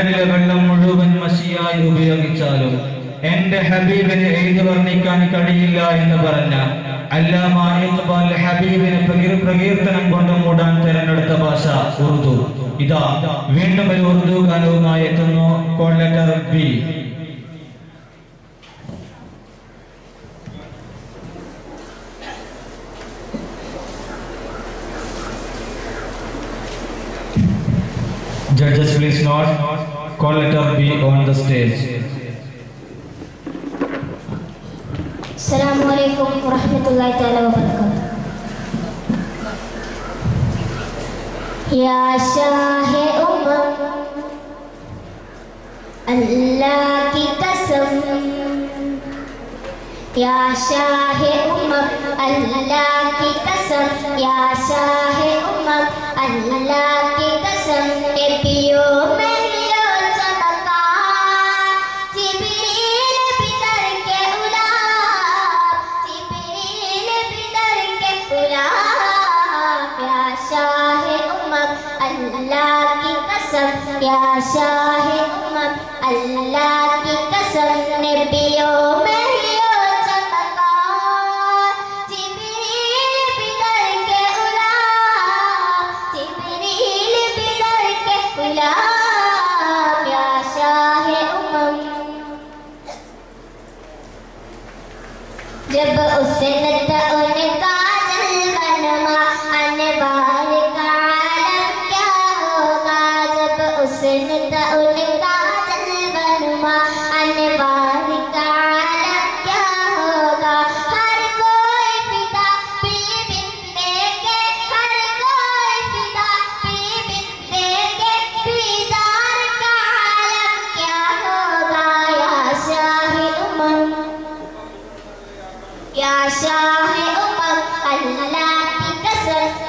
കിണറിലെ വെള്ളം മുഴുവൻ മഷിയായി ഉപയോഗിച്ചാലും എന്റെ ഹബീബിന് എഴുതി വർണിക്കാൻ കഴിയില്ല എന്ന് പറഞ്ഞ അല്ലാമ ഇഖ്ബാൽ ഹബീബിന് പ്രകീർത്തനം കൊണ്ട് മൂടാൻ തിരഞ്ഞെടുത്ത ഭാഷ ഉറുദു. ഇതാ വീണ്ടും ഒരു ഉറുദു ഗാനവുമായി എത്തുന്നു. Call letter B. Judges, please not call it up be on the stage. Assalamu alaikum wa. Ya shahe umam Allah ki kasam Ya shahe umam Allah ki kasam Ya shahe umam Allah el जब उससे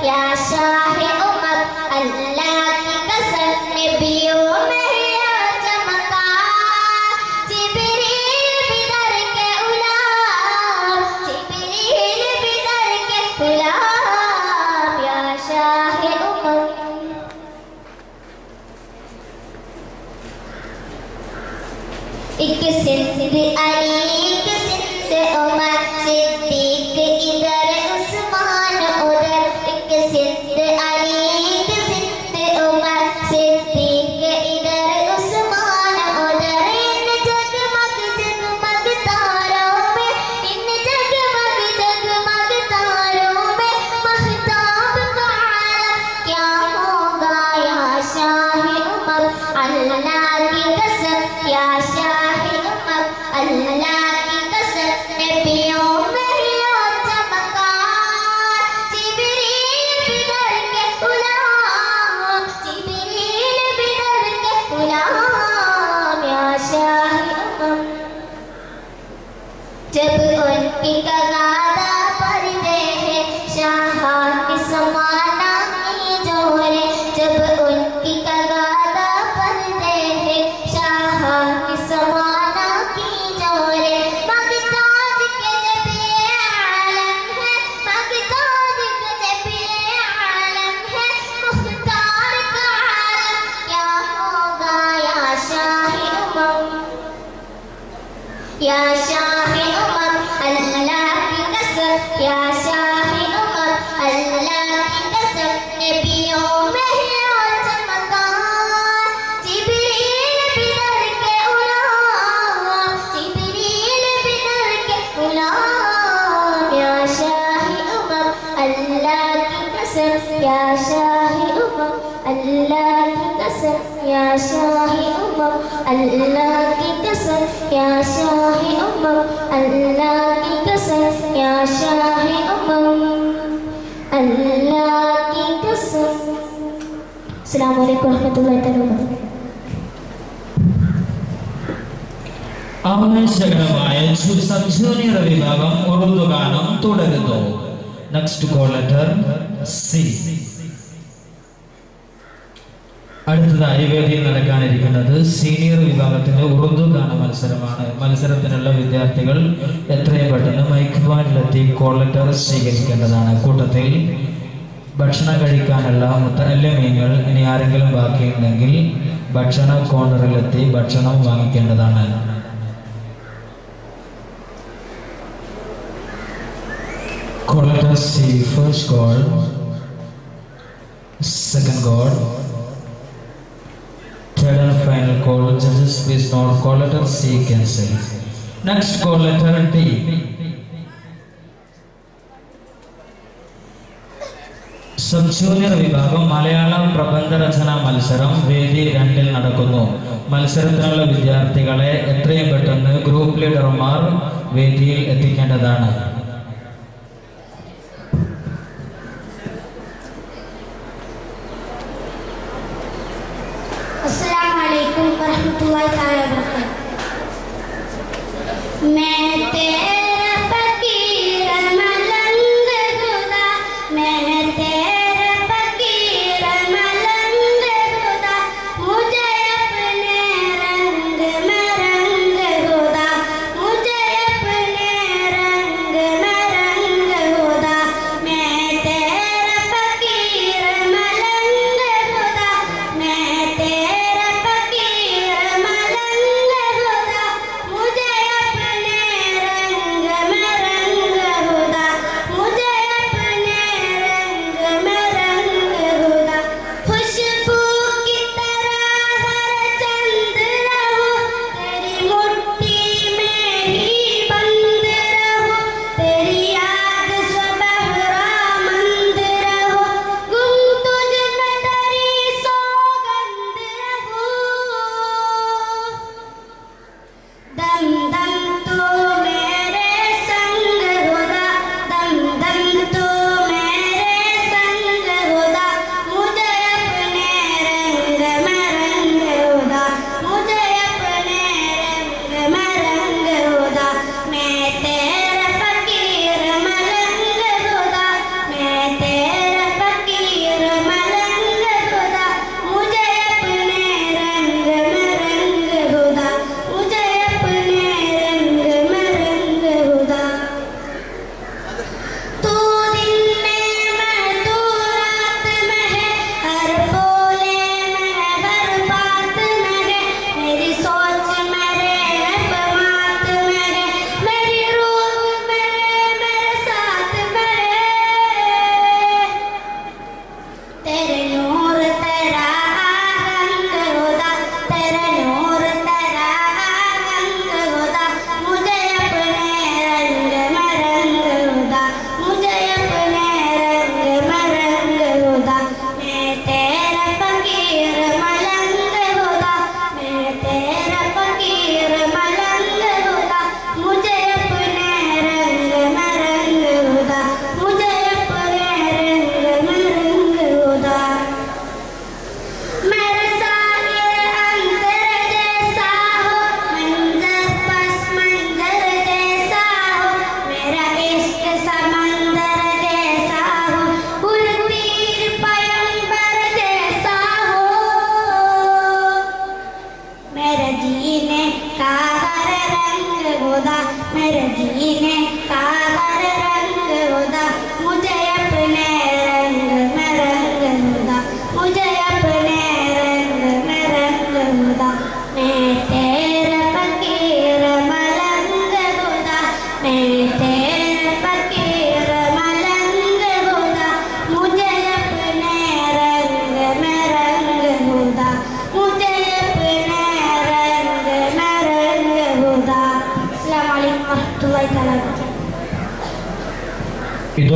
ya Allah kita saf ya syahi umam Allah kita saf ya syahi umam Allah kita saf Assalamualaikum warahmatullahi wabarakatuh അവനാശകരമായ sub junior വിഭാഗം ഉറുദു ഗാനം തുടരുന്നു next call letter C അടുത്തതായി വേദിയിൽ നടക്കാനിരിക്കുന്നത് senior വിഭാഗത്തിന്റെ ഉറുദു ഗാന മത്സരമാണ്. മത്സരത്തിനുള്ള വിദ്യാർത്ഥികൾ എത്രയും പെട്ടെന്ന് മൈക്ക് പോയിന്റിലെത്തി കോൾ സ്വീകരിക്കേണ്ടതാണ്. കൂട്ടത്തിൽ ഭക്ഷണം കഴിക്കാനുള്ള മുത്തല്ലമീങ്ങൾ ഇനി ആരെങ്കിലും ബാക്കിയുണ്ടെങ്കിൽ ഭക്ഷണ കോണ്ടറിലെത്തി ഭക്ഷണം വാങ്ങിക്കേണ്ടതാണ്. Call us first first second second all judges, please note call letter C cancel. Next call letter D. Sub വിഭാഗം മലയാളം പ്രബന്ധരചന മത്സരം വേദി രണ്ടിൽ നടക്കുന്നു മത്സരത്തിനുള്ള വിദ്യാർത്ഥികളെ എത്രയും പെട്ടെന്ന് ഗ്രൂപ്പ് ലീഡർമാർ വേദിയിൽ എത്തിക്കേണ്ടതാണ് मैं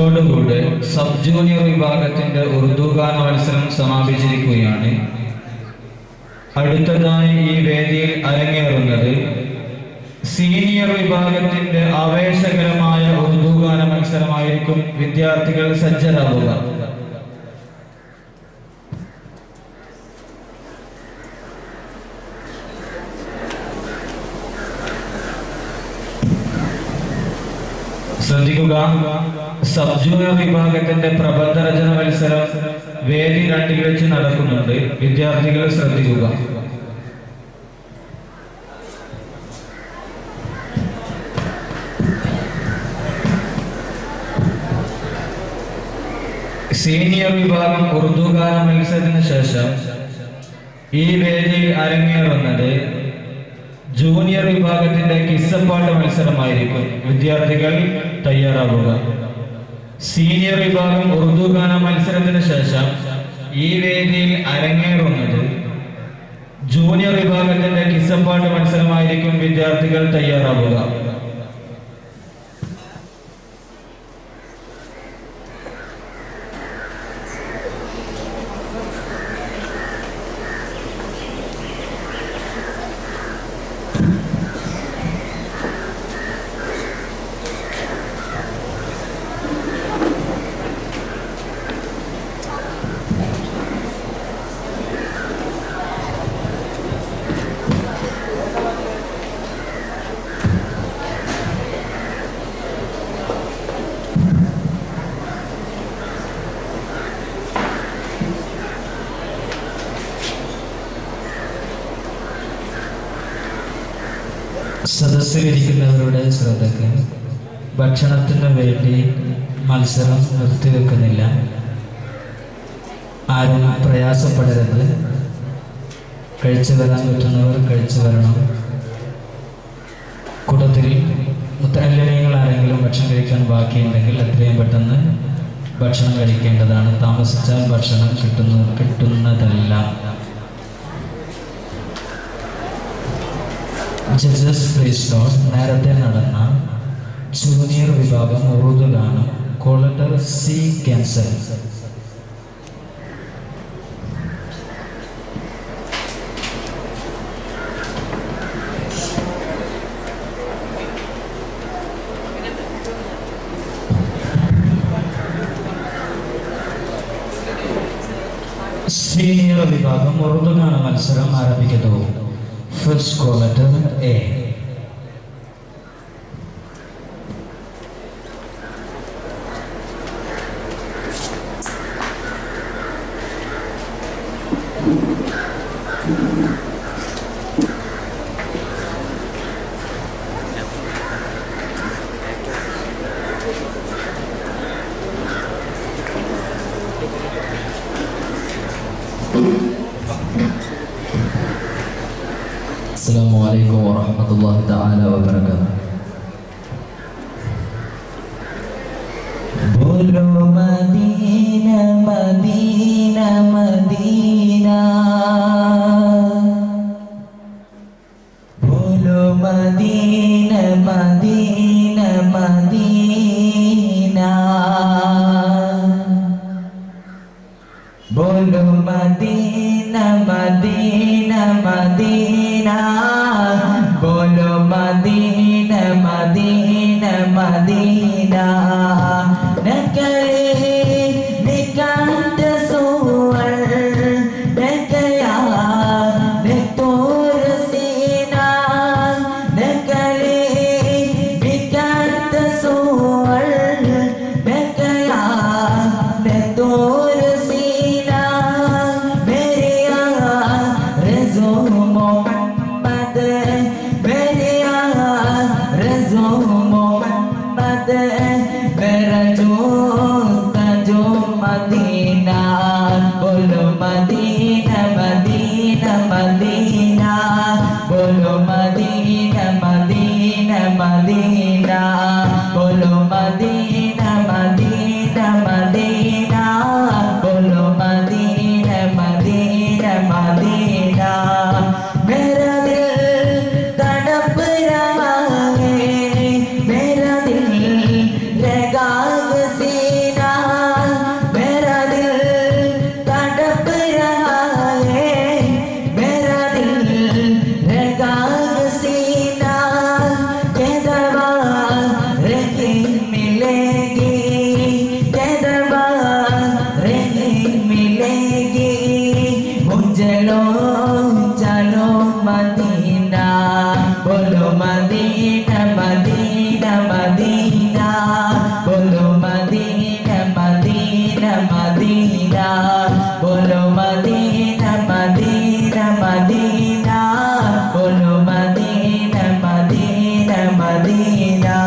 ഇതോടുകൂടെ സബ് ജൂനിയർ വിഭാഗത്തിന്റെ ഉറുദു ഗാന മത്സരം സമാപിച്ചിരിക്കുകയാണ്. അടുത്തതായി ഈ വേദിയിൽ അരങ്ങേറുന്നത് സീനിയർ വിഭാഗത്തിന്റെ ആവേശകരമായ ഉറുദു ഗാന മത്സരമായിരിക്കും വിദ്യാർത്ഥികൾ സജ്ജരാകുക ശ്രദ്ധിക്കുക. സബ് ജൂനിയർ വിഭാഗത്തിന്റെ പ്രബന്ധ രചന മത്സരം വേദി രണ്ടിൽ വെച്ച് നടക്കുന്നുണ്ട്. വിദ്യാർത്ഥികൾ ശ്രദ്ധിക്കുക. സീനിയർ വിഭാഗം ഉറുദുഗാന മത്സരത്തിന് ശേഷം ഈ വേദിയിൽ അരങ്ങേറുന്നത് ജൂനിയർ വിഭാഗത്തിന്റെ കിസ്സപ്പാട്ട് മത്സരമായിരിക്കും. വിദ്യാർത്ഥികൾ തയ്യാറാവുക. സീനിയർ വിഭാഗം ഉറുദു ഗാന മത്സരത്തിന് ശേഷം ഈ വേദിയിൽ അരങ്ങേറുന്നത് ജൂനിയർ വിഭാഗത്തിന്റെ കിസപ്പാട്ട് മത്സരമായിരിക്കും വിദ്യാർത്ഥികൾ തയ്യാറാവുക. സദസ്സിലിരിക്കുന്നവരുടെ ശ്രദ്ധയ്ക്ക് ഭക്ഷണത്തിന് വേണ്ടി മത്സരം നിർത്തിവെക്കുന്നില്ല. ആരും പ്രയാസപ്പെടരുത്. കഴിച്ചു വരാൻ പറ്റുന്നവർ കഴിച്ചു വരണം. കൂട്ടത്തിൽ ഉത്തരങ്ങൾ ആരെങ്കിലും ഭക്ഷണം കഴിക്കാൻ ബാക്കിയുണ്ടെങ്കിൽ എത്രയും പെട്ടെന്ന് ഭക്ഷണം കഴിക്കേണ്ടതാണ്. താമസിച്ചാൽ ഭക്ഷണം കിട്ടുന്ന കിട്ടുന്നതല്ല. പ്ലീസ് നോട്ട് നേരത്തെ നടന്ന ജൂനിയർ വിഭാഗം ഉറുദു ഗാനം കോളറ്റർ സി ക്യാൻസർ സീനിയർ വിഭാഗം ഉറുദു ഗാന മത്സരം ആരംഭിക്കുന്നു First caller, Donald A. Thank you. السلام عليكم ورحمة الله تعالى وبركاته. بلو مدينة مدينة berajo tajo mati Madina.